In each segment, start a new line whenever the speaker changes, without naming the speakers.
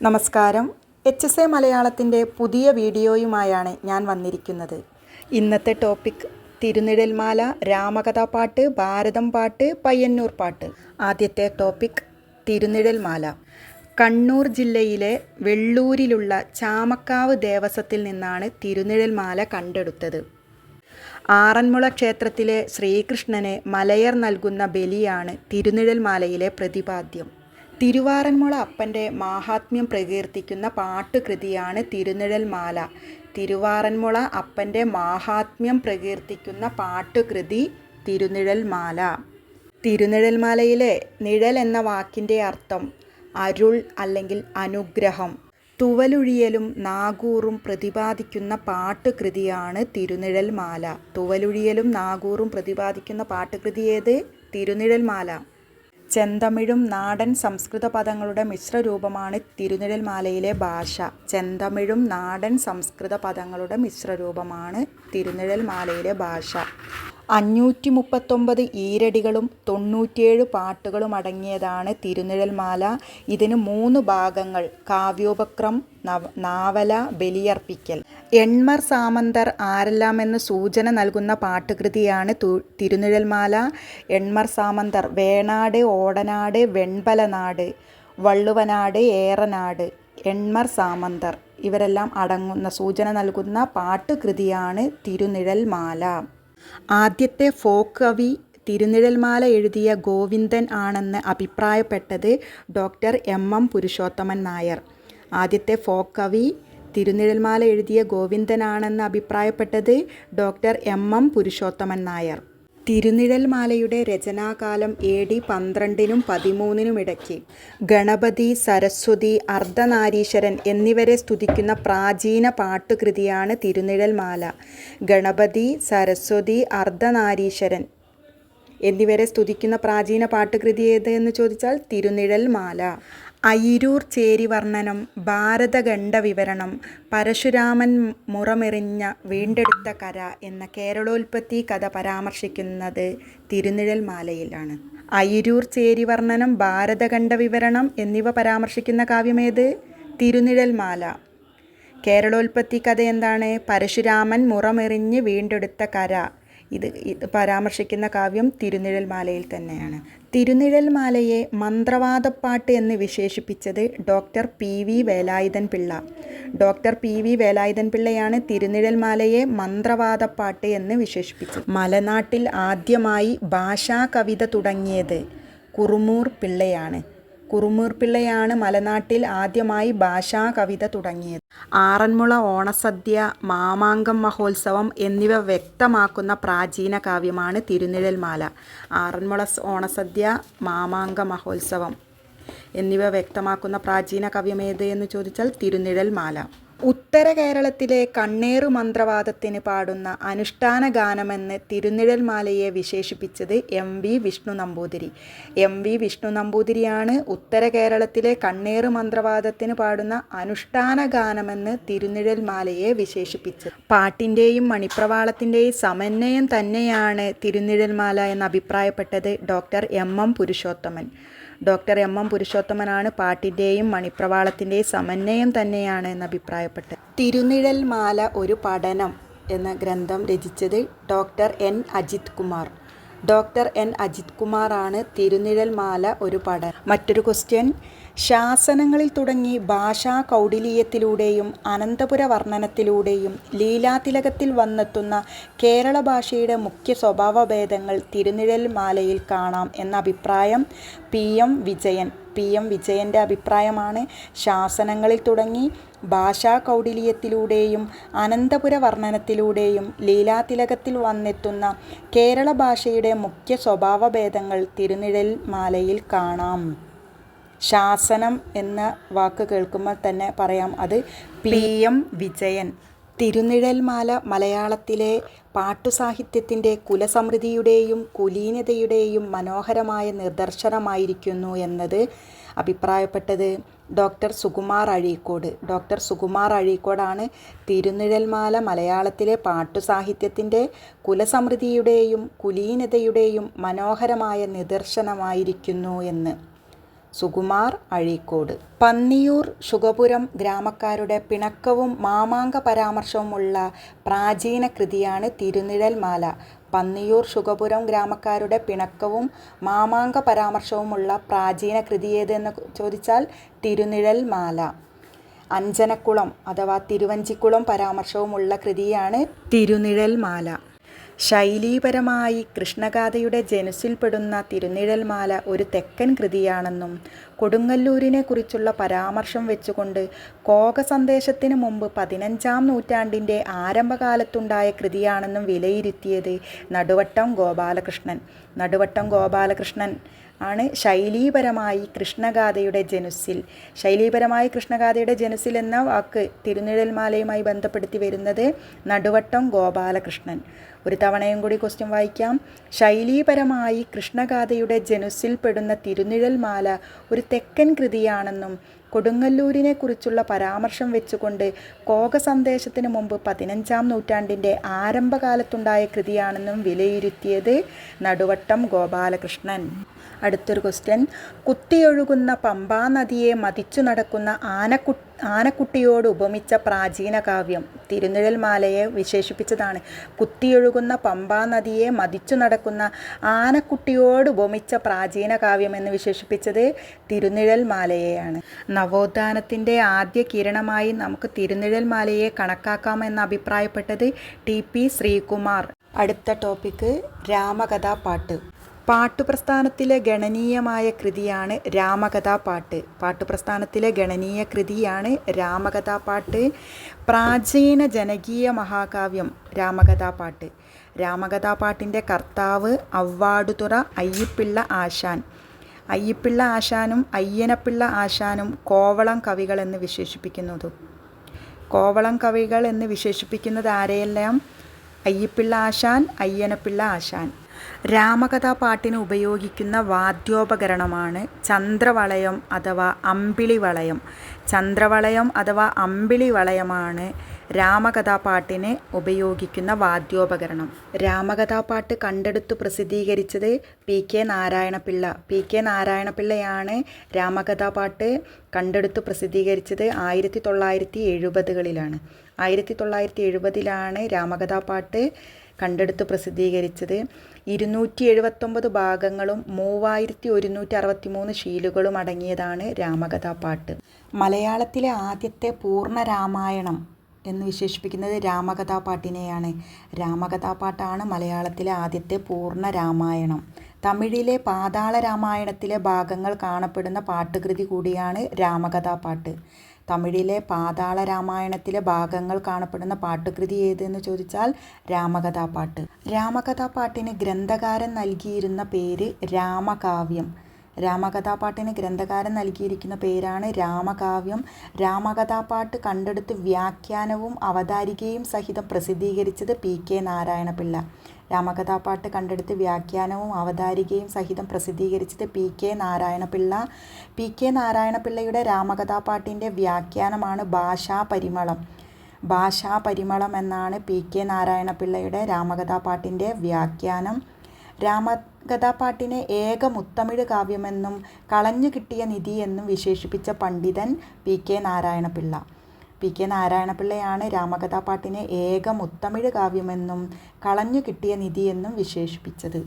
നമസ്കാരം. H S A മലയാളത്തിന്റെ പുതിയ വീഡിയോയുമായാണ് ഞാൻ വന്നിരിക്കുന്നത്. ഇന്നത്തെ ടോപ്പിക് തിരുനിഴൽമാല രാമകഥാപാട്ട് ഭാരതം പാട്ട് പയ്യന്നൂർ പാട്ട്. ആദ്യത്തെ ടോപ്പിക് തിരുനിഴൽമാല കണ്ണൂർ ജില്ലയിലെ വെള്ളൂരിലുള്ള ചാമക്കാവ് ദേവസ്വത്തിൽ നിന്നാണ് തിരുനിഴൽമാല കണ്ടെടുത്തത്. ആറന്മുള ക്ഷേത്രത്തിലെ ശ്രീകൃഷ്ണന് മലയർ നൽകുന്ന ബലിയാണ് തിരുനിഴൽമാലയിലെ പ്രതിപാദ്യം. തിരുവാറന്മുള അപ്പന്റെ മാഹാത്മ്യം പ്രകീർത്തിക്കുന്ന പാട്ടുകൃതിയാണ് തിരുനിഴൽമാല. തിരുവാറന്മുള അപ്പന്റെ മാഹാത്മ്യം പ്രകീർത്തിക്കുന്ന പാട്ടുകൃതി തിരുനിഴൽമാല. മാലയിലെ നിഴൽ എന്ന വാക്കിന്റെ അർത്ഥം അരുൾ അല്ലെങ്കിൽ അനുഗ്രഹം. തുവലുഴിയലും നാഗൂറും പ്രതിപാദിക്കുന്ന പാട്ടുകൃതിയാണ് തിരുനിഴൽമാല. തുവലുഴിയലും നാഗൂറും പ്രതിപാദിക്കുന്ന പാട്ടുകൃതി ഏത്? തിരുനിഴൽമാല. ചെന്തമിഴും നാടൻ സംസ്കൃത പദങ്ങളുടെ മിശ്രരൂപമാണ് തിരുനിഴൽമാലയിലെ ഭാഷ. ചെന്തമിഴും നാടൻ സംസ്കൃത പദങ്ങളുടെ മിശ്രരൂപമാണ് തിരുനിഴൽമാലയിലെ ഭാഷ. അഞ്ഞൂറ്റി മുപ്പത്തൊമ്പത് ഈരടികളും തൊണ്ണൂറ്റിയേഴ് പാട്ടുകളും അടങ്ങിയതാണ് തിരുനിഴൽമാല. ഇതിന് മൂന്ന് ഭാഗങ്ങൾ. കാവ്യോപക്രം നവ നാവല ബലിയർപ്പിക്കൽ. എൺമർ സാമന്തർ ആരെല്ലാമെന്ന് സൂചന നൽകുന്ന പാട്ടുകൃതിയാണ് തിരുനിഴൽമാല. എൺമർ സാമന്തർ വേണാട് ഓടനാട് വെൺപലനാട് വള്ളുവനാട് ഏറനാട് എൺമർ സാമന്തർ. ഇവരെല്ലാം അടങ്ങുന്ന സൂചന നൽകുന്ന പാട്ടുകൃതിയാണ് തിരുനിഴൽമാല. ആദ്യത്തെ ഫോക്ക് കവി തിരുനിഴൽമാല എഴുതിയ ഗോവിന്ദൻ ആണെന്ന് അഭിപ്രായപ്പെട്ടത് doctor M M Purushothaman Nair. ആദ്യത്തെ ഫോക്ക് കവി തിരുനിഴൽമാല എഴുതിയ ഗോവിന്ദൻ ഗോവിന്ദനാണെന്ന് അഭിപ്രായപ്പെട്ടത് doctor M M Purushothaman Nair. തിരുനിഴൽമാലയുടെ രചനാകാലം എ ഡി പന്ത്രണ്ടിനും പതിമൂന്നിനും ഇടയ്ക്ക്. ഗണപതി സരസ്വതി അർദ്ധനാരീശ്വരൻ എന്നിവരെ സ്തുതിക്കുന്ന പ്രാചീന പാട്ടുകൃതിയാണ് തിരുനിഴൽമാല. ഗണപതി സരസ്വതി അർദ്ധനാരീശ്വരൻ എന്നിവരെ സ്തുതിക്കുന്ന പ്രാചീന പാട്ടുകൃതി ഏത് എന്ന് ചോദിച്ചാൽ തിരുനിഴൽമാല. അയിരൂർ ചേരിവർണനം ഭാരതഖണ്ഡ വിവരണം പരശുരാമൻ മുറമെറിഞ്ഞ വീണ്ടെടുത്ത കര എന്ന കേരളോൽപ്പത്തി കഥ പരാമർശിക്കുന്നത് തിരുനിഴൽ മാലയിലാണ്. അയിരൂർ ചേരിവർണനം ഭാരതഖണ്ഡ വിവരണം എന്നിവ പരാമർശിക്കുന്ന കാവ്യമേത്? തിരുനിഴൽ മാല. കേരളോൽപ്പത്തി കഥ എന്താണ്? പരശുരാമൻ മുറമെറിഞ്ഞ് വീണ്ടെടുത്ത കര. ഇത് പരാമർശിക്കുന്ന കാവ്യം തിരുനിഴൽമാലയിൽ തന്നെയാണ്. തിരുനിഴൽമാലയെ മന്ത്രവാദപ്പാട്ട് എന്ന് വിശേഷിപ്പിച്ചത് doctor P V Velayudhan Pillai. Doctor P V Velayudhan പിള്ളയാണ് തിരുനിഴൽമാലയെ മന്ത്രവാദപ്പാട്ട് എന്ന് വിശേഷിപ്പിച്ചത്. മലനാട്ടിൽ ആദ്യമായി ഭാഷാ കവിത തുടങ്ങിയത് കുറുമൂർ പിള്ളയാണ്. കുറുമൂർ പിള്ളയാണ് മലനാട്ടിൽ ആദ്യമായി ഭാഷാ കവിത തുടങ്ങിയത്. ആറന്മുള ഓണസദ്യ മാമാങ്കം മഹോത്സവം എന്നിവ വ്യക്തമാക്കുന്ന പ്രാചീന കാവ്യമാണ് തിരുനിഴൽമാല. ആറന്മുള ഓണസദ്യ മാമാങ്ക മഹോത്സവം. എന്നിവ വ്യക്തമാക്കുന്ന പ്രാചീന കാവ്യം ഏത് എന്ന് ചോദിച്ചാൽ തിരുനിഴൽമാല. ഉത്തര കേരളത്തിലെ കണ്ണേറു മന്ത്രവാദത്തിന് പാടുന്ന അനുഷ്ഠാന ഗാനമെന്ന് തിരുനിഴൽമാലയെ വിശേഷിപ്പിച്ചത് M V Vishnu Namboothiri. M V Vishnu നമ്പൂതിരിയാണ് ഉത്തര കേരളത്തിലെ കണ്ണേറു മന്ത്രവാദത്തിന് പാടുന്ന അനുഷ്ഠാന ഗാനമെന്ന് തിരുനിഴൽമാലയെ വിശേഷിപ്പിച്ചത്. പാട്ടിന്റെയും മണിപ്രവാളത്തിന്റെയും സമന്വയം തന്നെയാണ് തിരുനിഴൽമാല എന്ന് അഭിപ്രായപ്പെട്ടത് doctor M M Purushothaman. Doctor M M പുരുഷോത്തമനാണ്. പാട്ടിന്റെയും മണിപ്രവാളത്തിന്റെയും സമന്വയം തന്നെയാണ് എന്ന് അഭിപ്രായപ്പെട്ടത്. തിരുനിഴൽ മാല ഒരു പഠനം എന്ന ഗ്രന്ഥം രചിച്ചത് doctor N. Ajith Kumar. Doctor N. Ajith കുമാറാണ് തിരുനിഴൽ മാല ഒരു പഠനം. മറ്റൊരു ക്വസ്റ്റ്യൻ ശാസനങ്ങളിൽ തുടങ്ങി ഭാഷാ കൗടിലീയത്തിലൂടെയും അനന്തപുര വർണനത്തിലൂടെയും ലീലാതിലകത്തിൽ വന്നെത്തുന്ന കേരള ഭാഷയുടെ മുഖ്യ സ്വഭാവഭേദങ്ങൾ തിരുനിഴൽ മാലയിൽ കാണാം എന്ന അഭിപ്രായം P M Vijayan. P M വിജയന്റെ അഭിപ്രായമാണ് ശാസനങ്ങളിൽ തുടങ്ങി ഭാഷാ കൗടിലീയത്തിലൂടെയും അനന്തപുര വർണനത്തിലൂടെയും ലീലാതിലകത്തിൽ വന്നെത്തുന്ന കേരള ഭാഷയുടെ മുഖ്യ സ്വഭാവഭേദങ്ങൾ തിരുനിഴൽ മാലയിൽ കാണാം. ശാസനം എന്ന വാക്ക് കേൾക്കുമ്പോൾ തന്നെ പറയാം അത് പി എം വിജയൻ. തിരുനിഴൽമാല മലയാളത്തിലെ പാട്ടുസാഹിത്യത്തിന്റെ കുലസമൃദ്ധിയുടെയും കുലീനതയുടെയും മനോഹരമായ നിദർശനമായിരിക്കുന്നു എന്നത് അഭിപ്രായപ്പെട്ടത് ഡോക്ടർ സുകുമാർ അഴീക്കോട്. ഡോക്ടർ സുകുമാർ അഴീക്കോടാണ് തിരുനിഴൽമാല മലയാളത്തിലെ പാട്ടുസാഹിത്യത്തിന്റെ കുലസമൃദ്ധിയുടെയും കുലീനതയുടെയും മനോഹരമായ നിദർശനമായിരിക്കുന്നു എന്ന്. സുകുമാർ അഴീക്കോട്. പന്നിയൂർ ശുഗപുരം ഗ്രാമക്കാരുടെ പിണക്കവും മാമാങ്ക പരാമർശവുമുള്ള പ്രാചീന കൃതിയാണ് തിരുനിഴൽമാല പന്നിയൂർ ശുഗപുരം ഗ്രാമക്കാരുടെ പിണക്കവും മാമാങ്ക പരാമർശവുമുള്ള പ്രാചീന കൃതി ഏതെന്ന് ചോദിച്ചാൽ തിരുനിഴൽമാല അഞ്ചനക്കുളം അഥവാ തിരുവഞ്ചിക്കുളം പരാമർശവുമുള്ള കൃതിയാണ് തിരുനിഴൽമാല ശൈലീപരമായി കൃഷ്ണഗാഥയുടെ ജനസിൽപ്പെടുന്ന തിരുനിഴൽമാല ഒരു തെക്കൻ കൃതിയാണെന്നും കൊടുങ്ങല്ലൂരിനെ കുറിച്ചുള്ള പരാമർശം വെച്ചുകൊണ്ട് കോക സന്ദേശത്തിന് മുമ്പ് പതിനഞ്ചാം നൂറ്റാണ്ടിന്റെ ആരംഭകാലത്തുണ്ടായ കൃതിയാണെന്നും വിലയിരുത്തിയത് നടുവട്ടം ഗോപാലകൃഷ്ണൻ. നടുവട്ടം ഗോപാലകൃഷ്ണൻ ആണ് ശൈലീപരമായി കൃഷ്ണഗാഥയുടെ ജനുസിൽ. ശൈലീപരമായി കൃഷ്ണഗാഥയുടെ ജനുസിൽ എന്ന വാക്ക് തിരുനിഴൽമാലയുമായി ബന്ധപ്പെടുത്തി വരുന്നത് നടുവട്ടം ഗോപാലകൃഷ്ണൻ. ഒരു തവണയും കൂടി ക്വസ്റ്റ്യൻ വായിക്കാം. ശൈലീപരമായി കൃഷ്ണഗാഥയുടെ ജനുസിൽ പെടുന്ന തിരുനിഴൽമാല ഒരു തെക്കൻ കൃതിയാണെന്നും കൊടുങ്ങല്ലൂരിനെ കുറിച്ചുള്ള പരാമർശം വെച്ചുകൊണ്ട് കോക സന്ദേശത്തിന് മുമ്പ് പതിനഞ്ചാം നൂറ്റാണ്ടിന്റെ ആരംഭകാലത്തുണ്ടായ കൃതിയാണെന്നും വിലയിരുത്തിയത് നടുവട്ടം ഗോപാലകൃഷ്ണൻ. അടുത്തൊരു ക്വസ്റ്റ്യൻ കുത്തിയൊഴുകുന്ന പമ്പാ നദിയെ മതിച്ചു നടക്കുന്ന ആനക്കു ആനക്കുട്ടിയോട് ഉപമിച്ച പ്രാചീന കാവ്യം തിരുനിഴൽമാലയെ വിശേഷിപ്പിച്ചതാണ്. കുത്തിയൊഴുകുന്ന പമ്പാ നദിയെ മതിച്ചു നടക്കുന്ന ആനക്കുട്ടിയോട് ഉപമിച്ച പ്രാചീന കാവ്യം എന്ന് വിശേഷിപ്പിച്ചത് തിരുനിഴൽമാലയെയാണ് നവോത്ഥാനത്തിന്റെ ആദ്യ കിരണമായി നമുക്ക് തിരുനിഴൽമാലയെ കണക്കാക്കാമെന്ന് അഭിപ്രായപ്പെട്ടത് ടി പി ശ്രീകുമാർ. അടുത്ത ടോപ്പിക്ക് രാമകഥാപാട്ട് പാട്ടുപ്രസ്ഥാനത്തിലെ ഗണനീയമായ കൃതിയാണ് രാമകഥാപാട്ട്. പാട്ടുപ്രസ്ഥാനത്തിലെ ഗണനീയ കൃതിയാണ് രാമകഥാപാട്ട്. പ്രാചീന ജനകീയ മഹാകാവ്യം രാമകഥാപാട്ട്. രാമകഥാപാട്ടിന്റെ കർത്താവ് അവ്വാടുതുറ അയ്യപ്പിള്ള ആശാൻ. അയ്യപ്പിള്ള ആശാനും അയ്യനപ്പിള്ള ആശാനും കോവളം കവികൾ എന്ന് വിശേഷിപ്പിക്കുന്നതും. കോവളം കവികൾ എന്ന് വിശേഷിപ്പിക്കുന്നത് ആരെയെല്ലാം? അയ്യപ്പിള്ള ആശാൻ അയ്യനപ്പിള്ള ആശാൻ. രാമകഥാപാട്ടിന് ഉപയോഗിക്കുന്ന വാദ്യോപകരണമാണ് ചന്ദ്രവളയം അഥവാ അമ്പിളി വളയം ചന്ദ്രവളയം അഥവാ അമ്പിളി വളയമാണ് രാമകഥാപാട്ടിന് ഉപയോഗിക്കുന്ന വാദ്യോപകരണം. രാമകഥാപാട്ട് കണ്ടെടുത്തു പ്രസിദ്ധീകരിച്ചത് P K Narayanapillai. P K നാരായണപിള്ളയാണ് Ramakathapattu കണ്ടെടുത്തു പ്രസിദ്ധീകരിച്ചത് ആയിരത്തി തൊള്ളായിരത്തി എഴുപതുകളിലാണ് ആയിരത്തി തൊള്ളായിരത്തി എഴുപതിലാണ് രാമകഥാപാട്ട് കണ്ടെടുത്ത് പ്രസിദ്ധീകരിച്ചത്. ഇരുന്നൂറ്റി എഴുപത്തൊമ്പത് ഭാഗങ്ങളും മൂവായിരത്തി ഒരുന്നൂറ്റി അറുപത്തി മൂന്ന് ഷീലുകളും അടങ്ങിയതാണ് രാമകഥാപാട്ട്. മലയാളത്തിലെ ആദ്യത്തെ പൂർണ രാമായണം എന്ന് വിശേഷിപ്പിക്കുന്നത് രാമകഥാപാട്ടിനെയാണ്. രാമകഥാപാട്ടാണ് മലയാളത്തിലെ ആദ്യത്തെ പൂർണ രാമായണം. തമിഴിലെ പാതാള രാമായണത്തിലെ ഭാഗങ്ങൾ കാണപ്പെടുന്ന പാട്ടുകൃതി കൂടിയാണ് രാമകഥാപാട്ട്. തമിഴിലെ പാതാള രാമായണത്തിലെ ഭാഗങ്ങൾ കാണപ്പെടുന്ന പാട്ടുകൃതി ഏതെന്ന് ചോദിച്ചാൽ രാമകഥാപാട്ട്. രാമകഥാപാട്ടിന് ഗ്രന്ഥകാരൻ നൽകിയിരുന്ന പേര് രാമകാവ്യം. രാമകഥാപാട്ടിന് ഗ്രന്ഥകാരൻ നൽകിയിരിക്കുന്ന പേരാണ് രാമകാവ്യം. രാമകഥാപാട്ട് കണ്ടെടുത്ത് വ്യാഖ്യാനവും അവതാരികയും സഹിതം പ്രസിദ്ധീകരിച്ചത് പി കെ നാരായണപിള്ള. രാമകഥാപാട്ട് കണ്ടെടുത്ത് വ്യാഖ്യാനവും അവതാരികയും സഹിതം പ്രസിദ്ധീകരിച്ചത് P K Narayanapillai. P K നാരായണപിള്ളയുടെ രാമകഥാപാട്ടിന്റെ വ്യാഖ്യാനമാണ് ഭാഷാ പരിമളം. ഭാഷാ പരിമളം എന്നാണ് പി കെ നാരായണപിള്ളയുടെ രാമകഥാപാട്ടിന്റെ വ്യാഖ്യാനം. രാമകഥാപാട്ടിനെ ഏക മുത്തമിഴ് കാവ്യമെന്നും കളഞ്ഞു കിട്ടിയ നിധി എന്നും വിശേഷിപ്പിച്ച പണ്ഡിതൻ P K Narayanapillai. P K നാരായണപിള്ളയാണ് രാമകഥാപാട്ടിനെ ഏക മുത്തമിഴ് കാവ്യമെന്നും കളഞ്ഞു കിട്ടിയ നിധി എന്നും വിശേഷിപ്പിച്ചത്.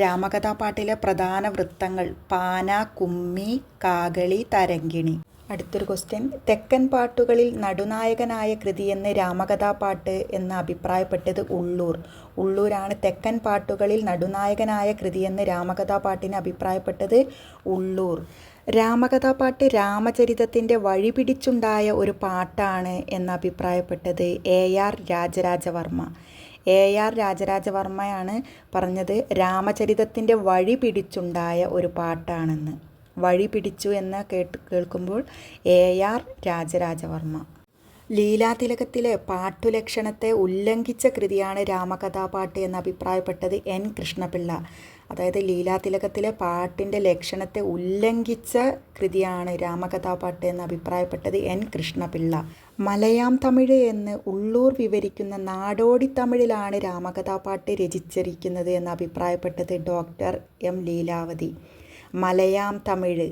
രാമകഥാപാട്ടിലെ പ്രധാന വൃത്തങ്ങൾ പാന കുമ്മി കാകളി തരങ്കിണി അടുത്തൊരു ക്വസ്റ്റ്യൻ തെക്കൻ പാട്ടുകളിൽ നടുനായകനായ കൃതിയെന്ന് രാമകഥാപാട്ട് എന്ന് അഭിപ്രായപ്പെട്ടത് ഉള്ളൂർ. ഉള്ളൂരാണ് തെക്കൻ പാട്ടുകളിൽ നടുനായകനായ കൃതിയെന്ന് രാമകഥാപാട്ടിന് അഭിപ്രായപ്പെട്ടത് ഉള്ളൂർ. രാമകഥാപാട്ട് രാമചരിതത്തിന്റെ വഴിപിടിച്ചുണ്ടായ ഒരു പാട്ടാണ് എന്ന് അഭിപ്രായപ്പെട്ടത് A R Rajarajavarma. A R രാജരാജവർമ്മയാണ് പറഞ്ഞത് രാമചരിതത്തിന്റെ വഴി പിടിച്ചുണ്ടായ ഒരു പാട്ടാണെന്ന്. വഴി പിടിച്ചു എന്ന് കേട്ട് കേൾക്കുമ്പോൾ എ ആർ രാജരാജവർമ്മ. ലീലാതിലകത്തിലെ പാട്ടുലക്ഷണത്തെ ഉല്ലംഘിച്ച കൃതിയാണ് രാമകഥാപാട്ട് എന്ന് അഭിപ്രായപ്പെട്ടത് എൻ കൃഷ്ണപിള്ള. അതായത് ലീലാതിലകത്തിലെ പാട്ടിന്റെ ലക്ഷണത്തെ ഉല്ലംഘിച്ച കൃതിയാണ് രാമകഥാപാട്ട് എന്ന് അഭിപ്രായപ്പെട്ടത് എൻ കൃഷ്ണപിള്ള. മലയാം തമിഴ് എന്ന് ഉള്ളൂർ വിവരിക്കുന്ന നാടോടി തമിഴിലാണ് രാമകഥാപാട്ട് രചിച്ചിരിക്കുന്നത് എന്ന് അഭിപ്രായപ്പെട്ടത് ഡോക്ടർ എം ലീലാവതി. മലയാം തമിഴ്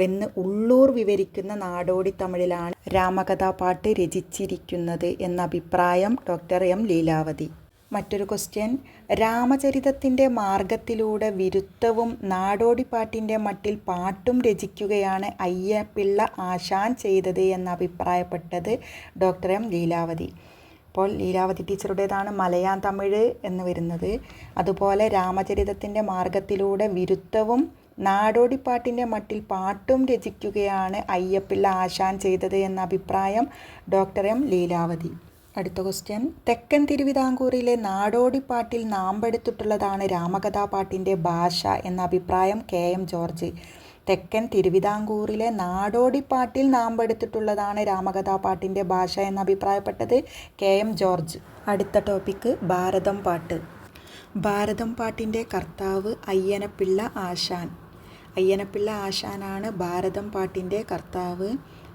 എന്ന് ഉള്ളൂർ വിവരിക്കുന്ന നാടോടി തമിഴിലാണ് രാമകഥാപാട്ട് രചിച്ചിരിക്കുന്നത് എന്ന അഭിപ്രായം ഡോക്ടർ എം ലീലാവതി. മറ്റൊരു ക്വസ്റ്റ്യൻ രാമചരിതത്തിന്റെ മാർഗത്തിലൂടെ വിരുദ്ധവും നാടോടിപ്പാട്ടിന്റെ മട്ടിൽ പാട്ടും രചിക്കുകയാണ് അയ്യപ്പിള്ള ആശാൻ ചെയ്തത് എന്ന് അഭിപ്രായപ്പെട്ടത് ഡോക്ടർ എം ലീലാവതി. അപ്പോൾ ലീലാവതി ടീച്ചറുടേതാണ് മലയാൻ തമിഴ് എന്ന് വരുന്നത്. അതുപോലെ രാമചരിതത്തിന്റെ മാർഗത്തിലൂടെ വിരുദ്ധവും നാടോടിപ്പാട്ടിന്റെ മട്ടിൽ പാട്ടും രചിക്കുകയാണ് അയ്യപ്പിള്ള ആശാൻ ചെയ്തത് എന്ന അഭിപ്രായം ഡോക്ടർ എം ലീലാവതി. അടുത്ത ക്വസ്റ്റ്യൻ. തെക്കൻ തിരുവിതാംകൂറിലെ നാടോടിപ്പാട്ടിൽ നാമ്പെടുത്തിട്ടുള്ളതാണ് രാമകഥാപാട്ടിന്റെ ഭാഷ എന്ന അഭിപ്രായം കെ എം ജോർജ്. തെക്കൻ തിരുവിതാംകൂറിലെ നാടോടിപ്പാട്ടിൽ നാമ്പെടുത്തിട്ടുള്ളതാണ് രാമകഥാപാട്ടിന്റെ ഭാഷ എന്ന് അഭിപ്രായപ്പെട്ടത് കെ എം ജോർജ്. അടുത്ത ടോപ്പിക്ക് ഭാരതം പാട്ട്. ഭാരതം പാട്ടിന്റെ കർത്താവ് അയ്യനപ്പിള്ള ആശാൻ. അയ്യനപ്പിള്ള ആശാനാണ് ഭാരതം പാട്ടിന്റെ കർത്താവ്.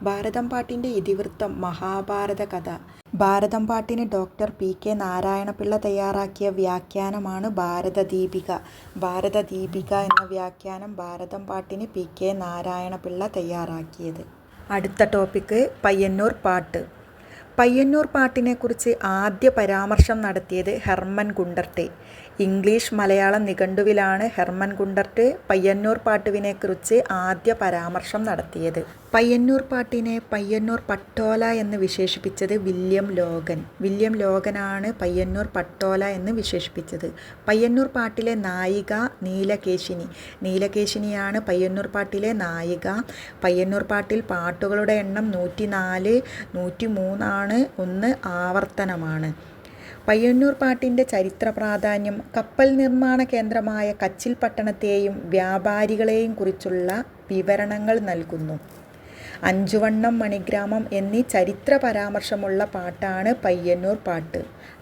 ഭാരതം പാട്ടിന്റെ ഇതിവൃത്തം മഹാഭാരത കഥ. ഭാരതം പാട്ടിന് ഡോക്ടർ പി കെ നാരായണപിള്ള തയ്യാറാക്കിയ വ്യാഖ്യാനമാണ് ഭാരതദീപിക. ഭാരതദീപിക എന്ന വ്യാഖ്യാനം ഭാരതം പാട്ടിന് പി കെ നാരായണപിള്ള തയ്യാറാക്കിയത്. അടുത്ത ടോപ്പിക്ക് പയ്യന്നൂർ പാട്ട്. പയ്യന്നൂർ പാട്ടിനെക്കുറിച്ച് ആദ്യ പരാമർശം നടത്തിയത് ഹെർമൻ ഗുണ്ടർട്ട്. ഇംഗ്ലീഷ് മലയാളം നിഘണ്ടുവിലാണ് ഹെർമൻ ഗുണ്ടർട്ട് പയ്യന്നൂർ പാട്ടുവിനെക്കുറിച്ച് ആദ്യ പരാമർശം നടത്തിയത്. പയ്യന്നൂർ പാട്ടിനെ പയ്യന്നൂർ പട്ടോല എന്ന് വിശേഷിപ്പിച്ചത് വില്യം ലോഗൻ. വില്യം ലോഗനാണ് പയ്യന്നൂർ പട്ടോല എന്ന് വിശേഷിപ്പിച്ചത്. പയ്യന്നൂർ പാട്ടിലെ നായിക നീലകേശിനി. നീലകേശിനിയാണ് പയ്യന്നൂർ പാട്ടിലെ നായിക. പയ്യന്നൂർ പാട്ടിൽ പാട്ടുകളുടെ എണ്ണം നൂറ്റി നാല് നൂറ്റി മൂന്നാണ് ഒന്ന് ആവർത്തനമാണ്. പയ്യന്നൂർ പാട്ടിന്റെ ചരിത്ര പ്രാധാന്യം കപ്പൽ നിർമ്മാണ കേന്ദ്രമായ കച്ചിൽ പട്ടണത്തെയും വ്യാപാരികളെയും കുറിച്ചുള്ള വിവരണങ്ങൾ നൽകുന്നു. അഞ്ചുവണ്ണം മണിഗ്രാമം എന്നീ ചരിത്ര പരാമർശമുള്ള പാട്ടാണ് പയ്യന്നൂർ പാട്ട്.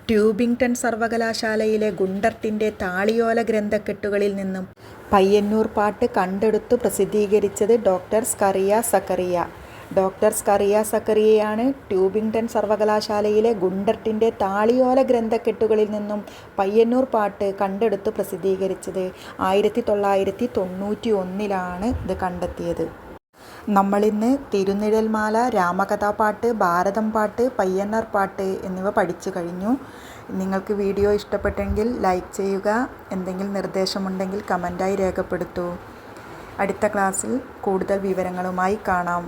ട്യൂബിംഗ്ടൺ സർവകലാശാലയിലെ ഗുണ്ടർട്ടിന്റെ താളിയോല ഗ്രന്ഥക്കെട്ടുകളിൽ നിന്നും പയ്യന്നൂർ പാട്ട് കണ്ടെടുത്തു പ്രസിദ്ധീകരിച്ചത് ഡോക്ടർ സ്കറിയ സക്കറിയ. ഡോക്ടർ സ്കറിയ സക്കറിയയാണ് ട്യൂബിംഗ്ടൺ സർവകലാശാലയിലെ ഗുണ്ടർട്ടിന്റെ താളിയോല ഗ്രന്ഥക്കെട്ടുകളിൽ നിന്നും പയ്യന്നൂർ പാട്ട് കണ്ടെടുത്ത് പ്രസിദ്ധീകരിച്ചത്. ആയിരത്തി തൊള്ളായിരത്തി തൊണ്ണൂറ്റി ഒന്നിലാണ് ഇത് കണ്ടെത്തിയത്. നമ്മളിന്ന് തിരുനിഴൽമാല രാമകഥാപാട്ട് ഭാരതം പാട്ട് പയ്യന്നർ പാട്ട് എന്നിവ പഠിച്ചു കഴിഞ്ഞു. നിങ്ങൾക്ക് വീഡിയോ ഇഷ്ടപ്പെട്ടെങ്കിൽ ലൈക്ക് ചെയ്യുക എന്തെങ്കിലും നിർദ്ദേശമുണ്ടെങ്കിൽ കമന്റായി രേഖപ്പെടുത്തൂ. അടുത്ത ക്ലാസ്സിൽ കൂടുതൽ വിവരങ്ങളുമായി കാണാം.